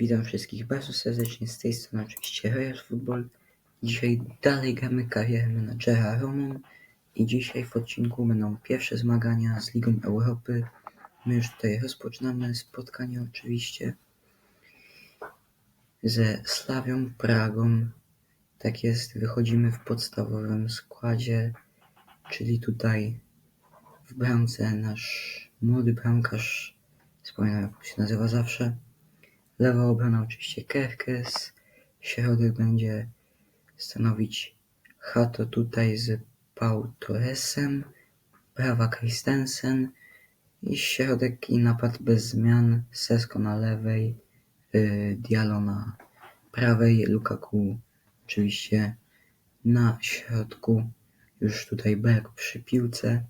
Witam wszystkich bardzo serdecznie z tej strony oczywiście Royal Football. Dzisiaj dalej gramy karierę menadżera Romą i dzisiaj w odcinku będą pierwsze zmagania z Ligą Europy. My już tutaj rozpoczynamy spotkanie oczywiście ze Slawią Pragą. Tak jest, wychodzimy w podstawowym składzie, czyli tutaj w bramce nasz młody bramkarz, wspominam jak się nazywa zawsze, Lewa obrona oczywiście Kerkes. Środek będzie stanowić Hato tutaj z Pau Torresem. Prawa Christensen. I środek i napad bez zmian. Sesko na lewej. Yy, Diallo na prawej. Lukaku oczywiście na środku. Już tutaj Berg przy piłce.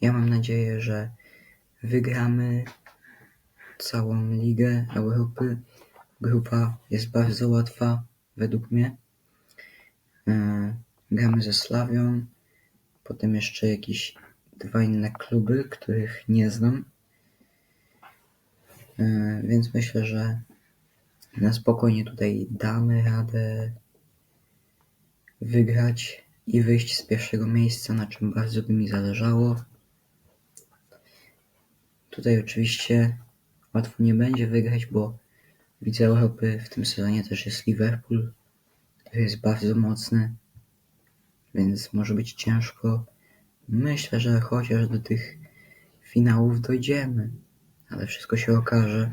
Ja mam nadzieję, że wygramy całą Ligę Europy. Grupa jest bardzo łatwa, według mnie. Yy, gramy ze Slawią, potem jeszcze jakieś dwa inne kluby, których nie znam. Yy, więc myślę, że na spokojnie tutaj damy radę wygrać i wyjść z pierwszego miejsca, na czym bardzo by mi zależało. Tutaj oczywiście łatwo nie będzie wygrać, bo widzę Europy w tym sezonie też jest Liverpool, który jest bardzo mocny, więc może być ciężko. Myślę, że chociaż do tych finałów dojdziemy, ale wszystko się okaże.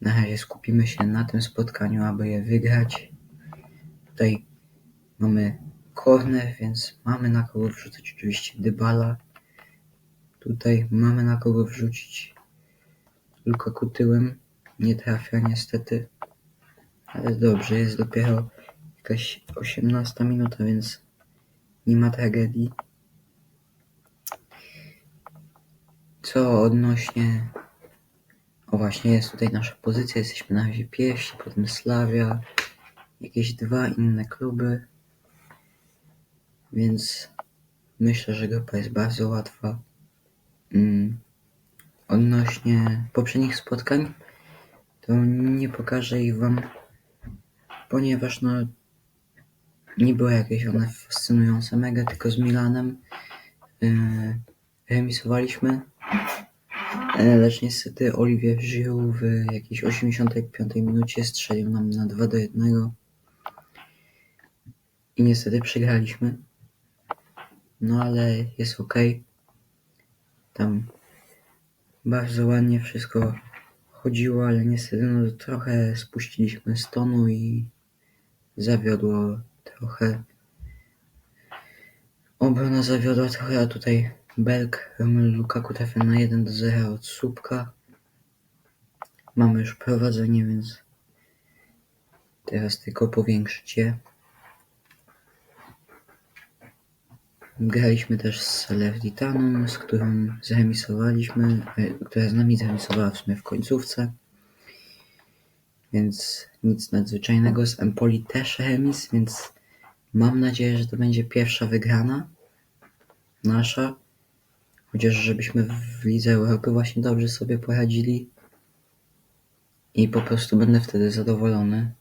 Na razie skupimy się na tym spotkaniu, aby je wygrać. Tutaj mamy corner, więc mamy na kogo wrzucać oczywiście Dybala. Tutaj mamy na kogo wrzucić Lukaku tyłem. Nie trafia niestety. Ale dobrze, jest dopiero jakaś 18 minuta, więc nie ma tragedii. Co odnośnie... O właśnie, jest tutaj nasza pozycja. Jesteśmy na razie pierwsi, potem Slavia, jakieś dwa inne kluby. Więc myślę, że grupa jest bardzo łatwa. Mm. Odnośnie poprzednich spotkań, to nie pokażę ich wam, ponieważ no nie były jakieś one fascynujące mega, tylko z Milanem yy, remisowaliśmy, yy, lecz niestety Olivier Giroud w jakiejś 85 minucie strzelił nam na 2 do 1 i niestety przegraliśmy. No ale jest ok. Tam bardzo ładnie wszystko chodziło, ale niestety no, trochę spuściliśmy z tonu i zawiodło trochę. Obrona zawiodła trochę, a tutaj Belk, Romelu Lukaku trafia na 1 do 0 od słupka. Mamy już prowadzenie, więc teraz tylko powiększyć je. Graliśmy też z Salernitaną, z którą zremisowaliśmy, e, która z nami zremisowała w sumie w końcówce. Więc nic nadzwyczajnego. Z Empoli też remis, więc mam nadzieję, że to będzie pierwsza wygrana nasza. Chociaż żebyśmy w Lidze Europy właśnie dobrze sobie poradzili. I po prostu będę wtedy zadowolony.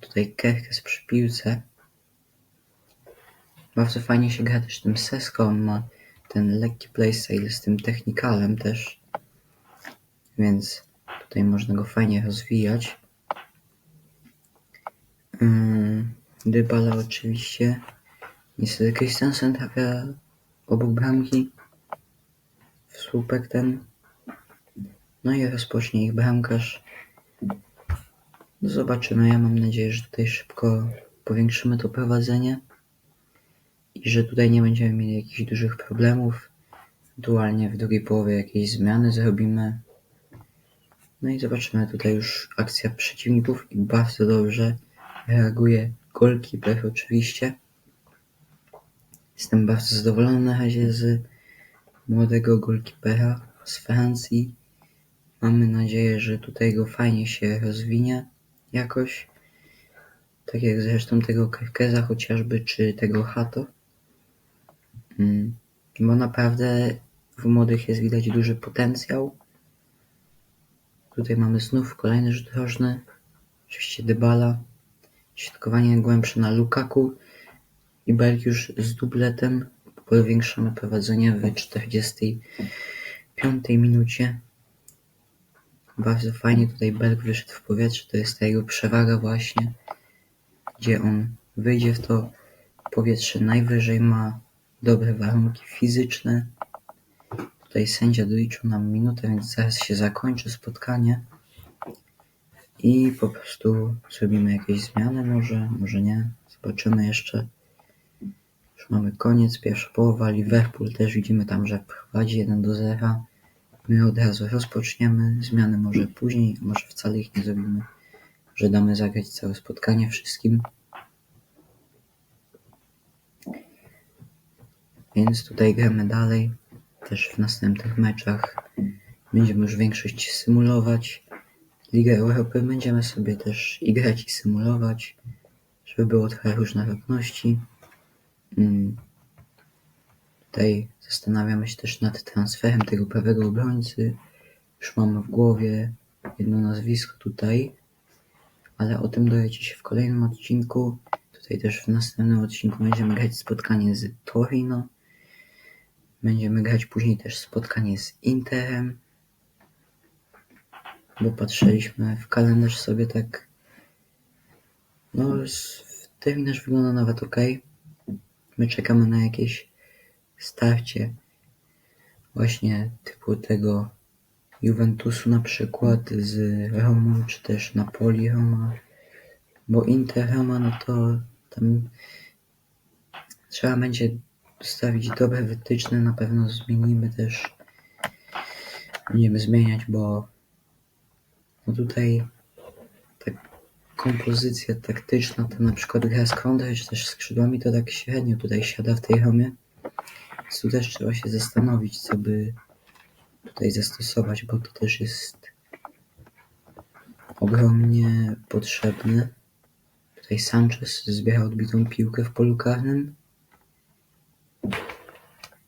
Tutaj Kerkes przy piłce. Bardzo fajnie się gra też tym Sesko, on ma ten lekki playstyle z tym technikalem też, więc tutaj można go fajnie rozwijać. Dybala oczywiście. Niestety Christensen trafia obok bramki w słupek ten. No i rozpocznie ich bramkarz. Zobaczymy. Ja mam nadzieję, że tutaj szybko powiększymy to prowadzenie i że tutaj nie będziemy mieli jakichś dużych problemów. Ewentualnie w drugiej połowie jakieś zmiany zrobimy. No i zobaczymy tutaj już akcja przeciwników i bardzo dobrze reaguje goalkeeper oczywiście. Jestem bardzo zadowolony na razie z młodego goalkeepera z Francji. Mamy nadzieję, że tutaj go fajnie się rozwinie jakoś. Tak jak zresztą tego Kerkeza chociażby, czy tego Hato. Mm, bo naprawdę w młodych jest widać duży potencjał. Tutaj mamy znów kolejny rzut rożny. Oczywiście Dybala. Środkowanie głębsze na Lukaku. I Belg już z dubletem. Powiększamy prowadzenie w 45 minucie. Bardzo fajnie tutaj Belg wyszedł w powietrze. To jest ta jego przewaga właśnie. Gdzie on wyjdzie w to powietrze najwyżej ma dobre warunki fizyczne. Tutaj sędzia doliczył nam minutę, więc zaraz się zakończy spotkanie. I po prostu zrobimy jakieś zmiany, może, może nie. Zobaczymy jeszcze. Już mamy koniec, pierwsza połowa. Liverpool też widzimy tam, że prowadzi 1 do 0. My od razu rozpoczniemy. Zmiany może później, a może wcale ich nie zrobimy. Że damy zagrać całe spotkanie wszystkim. Więc tutaj gramy dalej. Też w następnych meczach będziemy już większość symulować. Ligę Europy będziemy sobie też i grać i symulować, żeby było trochę różnorodności. Mm. Tutaj zastanawiamy się też nad transferem tego prawego obrońcy. Już mamy w głowie jedno nazwisko tutaj, ale o tym dowiecie się w kolejnym odcinku. Tutaj też w następnym odcinku będziemy grać spotkanie z Torino. Będziemy grać później też spotkanie z Interem, bo patrzyliśmy w kalendarz sobie tak. No, terminarz wygląda nawet ok. My czekamy na jakieś starcie właśnie typu tego Juventusu na przykład z Romą, czy też Napoli Roma, bo Inter Roma, no to tam trzeba będzie ustawić dobre wytyczne, na pewno zmienimy też, będziemy zmieniać, bo no tutaj ta kompozycja taktyczna, to na przykład gra z kontra, czy też skrzydłami, to tak średnio tutaj siada w tej Romie, więc tu też trzeba się zastanowić, co by tutaj zastosować, bo to też jest ogromnie potrzebne. Tutaj Sanchez zbiera odbitą piłkę w polu karnym.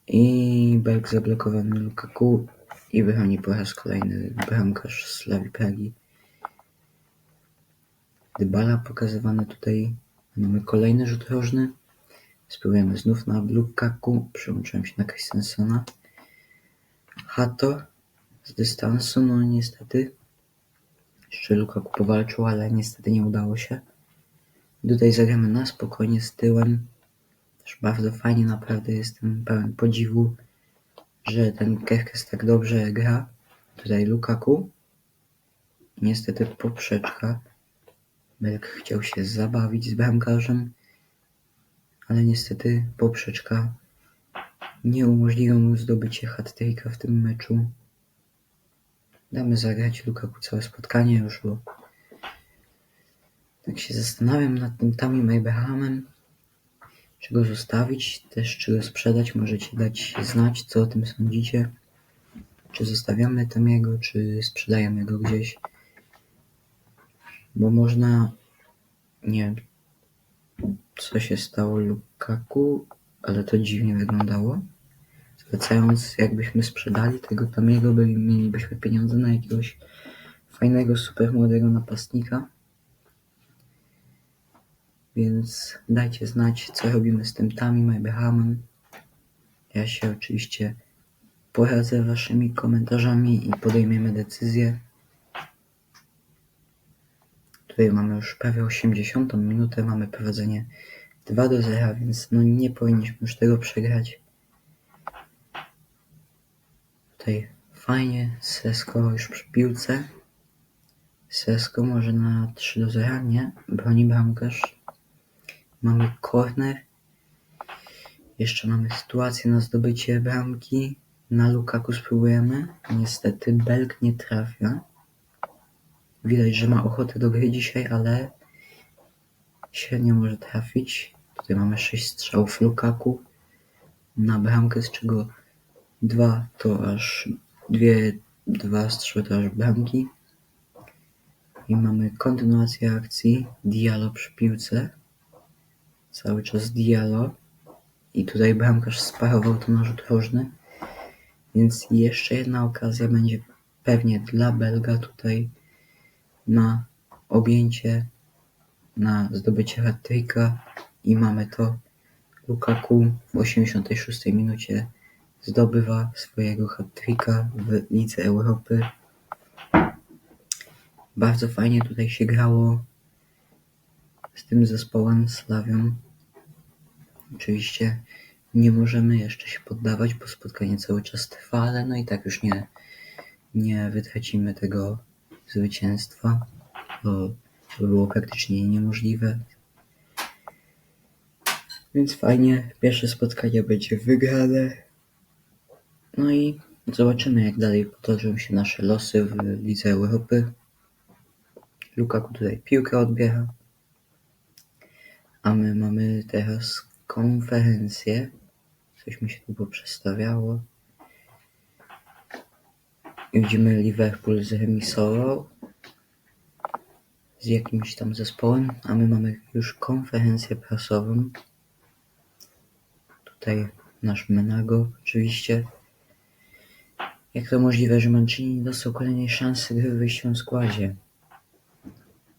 I Belg zablokowany Lukaku i broni po raz kolejny bramkarz Slawi Pragi. Dybala pokazywany tutaj. Mamy kolejny rzut rożny. Spróbujemy znów na Lukaku. Przełączyłem się na Christensona. Hato z dystansu, no niestety. Jeszcze Lukaku powalczył, ale niestety nie udało się. Tutaj zagramy na spokojnie z tyłem. Też bardzo fajnie, naprawdę jestem pełen podziwu, że ten Kerkes tak dobrze gra. Tutaj Lukaku. Niestety poprzeczka. Belk chciał się zabawić z bramkarzem, ale niestety poprzeczka nie umożliwiła mu zdobycie hat w tym meczu. Damy zagrać Lukaku całe spotkanie już, bo tak się zastanawiam nad tym Tamim Abrahamem, czy go zostawić, też czy go sprzedać. Możecie dać znać, co o tym sądzicie. Czy zostawiamy Tamiego, czy sprzedajemy go gdzieś. Bo można, nie wiem, co się stało Lukaku, ale to dziwnie wyglądało. Zwracając, jakbyśmy sprzedali tego Tamiego, byli, mielibyśmy pieniądze na jakiegoś fajnego, super młodego napastnika. Więc dajcie znać, co robimy z tym Tamim Abrahamem. Ja się oczywiście poradzę waszymi komentarzami i podejmiemy decyzję. Tutaj mamy już prawie 80 minutę, mamy prowadzenie 2 do 0, więc no nie powinniśmy już tego przegrać. Tutaj fajnie, Sesko już przy piłce. Sesko może na 3 do 0, nie? Broni bramkarz. Mamy corner. Jeszcze mamy sytuację na zdobycie bramki. Na Lukaku spróbujemy. Niestety Belk nie trafia. Widać, że ma ochotę do gry dzisiaj, ale średnio może trafić. Tutaj mamy 6 strzałów Lukaku na bramkę, z czego dwa to aż dwie, dwa strzały to aż bramki. I mamy kontynuację akcji. Dialog przy piłce cały czas Diallo i tutaj bramkarz sparował to na rzut rożny, więc jeszcze jedna okazja będzie pewnie dla Belga tutaj na objęcie, na zdobycie hat-tricka i mamy to. Lukaku w 86 minucie zdobywa swojego hat-tricka w Lidze Europy. Bardzo fajnie tutaj się grało z tym zespołem Slawią. Oczywiście nie możemy jeszcze się poddawać, bo spotkanie cały czas trwa, ale no i tak już nie, nie wytracimy tego zwycięstwa, bo to było praktycznie niemożliwe. Więc fajnie, pierwsze spotkanie będzie wygrane. No i zobaczymy jak dalej potoczą się nasze losy w Lidze Europy. Lukaku tutaj piłkę odbiera. A my mamy teraz konferencję. Coś mi się tu poprzestawiało. Widzimy Liverpool zremisował z jakimś tam zespołem, a my mamy już konferencję prasową. Tutaj nasz Menago oczywiście. Jak to możliwe, że Mancini dostał kolejnej szansy gry w wyjściowym składzie?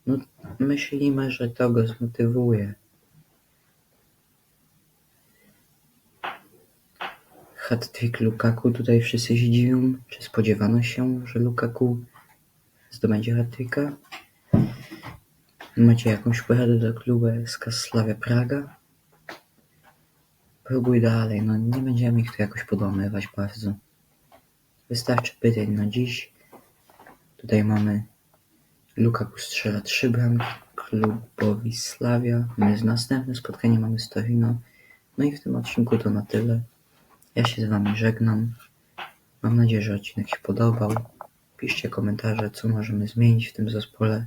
No, myślimy, że to go zmotywuje. Hat-trick Lukaku, tutaj wszyscy się dziwią. Czy spodziewano się, że Lukaku zdobędzie hat-tricka? Macie jakąś poradę do klubu SK Slavia Praga? Próbuj dalej, no nie będziemy ich tu jakoś podłamywać bardzo. Wystarczy pytań na dziś. Tutaj mamy Lukaku strzela trzy bramki klubowi Slavia. My z następne spotkanie mamy z Torino. No i w tym odcinku to na tyle. Ja się z wami żegnam. Mam nadzieję, że odcinek się podobał. Piszcie komentarze, co możemy zmienić w tym zespole.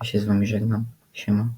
Ja się z wami żegnam. Siema.